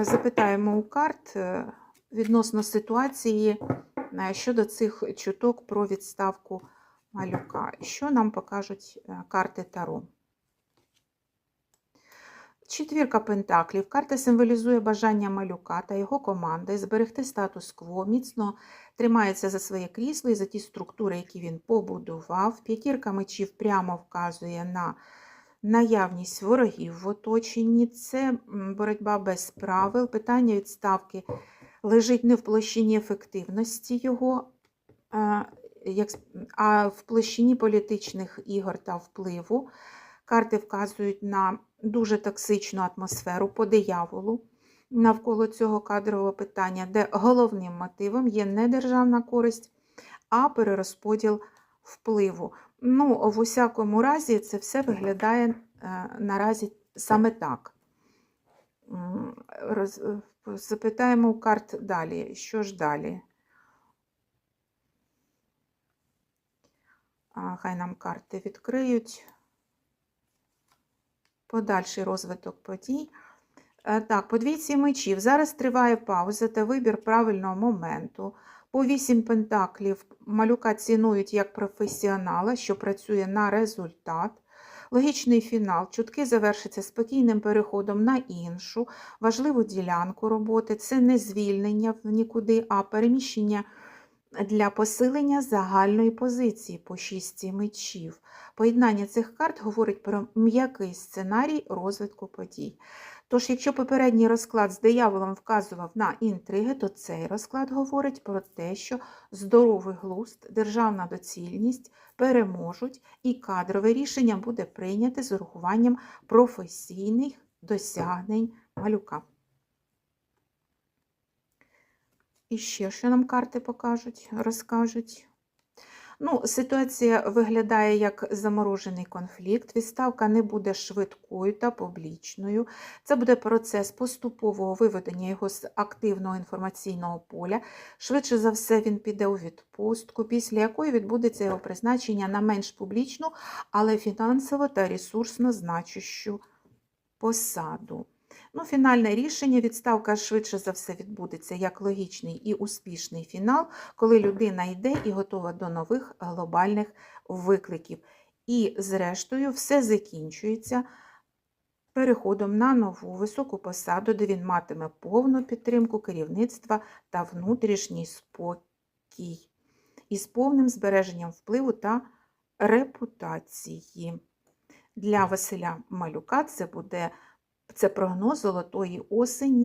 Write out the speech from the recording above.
запитаємо у карт е, відносно ситуації е, щодо цих чуток про відставку малюка. Що нам покажуть е, карти Таро? Четвірка пентаклів. Карта символізує бажання малюка та його команди зберегти статус-кво, міцно тримається за своє крісло і за ті структури, які він побудував. П'ятірка мечів прямо вказує на наявність ворогів в оточенні. Це боротьба без правил. Питання відставки лежить не в площині ефективності його, а, в площині політичних ігор та впливу. Карти вказують на дуже токсичну атмосферу по дияволу навколо цього кадрового питання, де головним мотивом є не державна користь, а перерозподіл впливу. Ну, в усякому разі, це все виглядає е, наразі саме так. Роз... е, Запитаємо у карт далі. Що ж далі? А, Хай нам карти відкриють. Подальший розвиток подій. Е, Так, по двійці мечів. Зараз триває пауза та вибір правильного моменту. По вісім пентаклів малюка цінують як професіонала, що працює на результат. Логічний фінал. Чутки завершаться спокійним переходом на іншу важливу ділянку роботи. Це не звільнення в нікуди, а переміщення для посилення загальної позиції по шістці мечів. Поєднання цих карт говорить про м'який сценарій розвитку подій. Тож, якщо попередній розклад з дияволом вказував на інтриги, то цей розклад говорить про те, що здоровий глузд, державна доцільність переможуть і кадрове рішення буде прийняте з урахуванням професійних досягнень малюка. І ще що нам карти покажуть, розкажуть. Ну, ситуація виглядає як заморожений конфлікт. Відставка не буде швидкою та публічною. Це буде процес поступового виведення його з активного інформаційного поля. Швидше за все, він піде у відпустку, після якої відбудеться його призначення на менш публічну, але фінансово та ресурсно значущу посаду. Ну, фінальне рішення відставка швидше за все відбудеться як логічний і успішний фінал, коли людина йде і готова до нових глобальних викликів. І, зрештою, все закінчується переходом на нову високу посаду, де він матиме повну підтримку керівництва та внутрішній спокій із повним збереженням впливу та репутації. Для Василя Малюка це буде це прогноз золотої осені.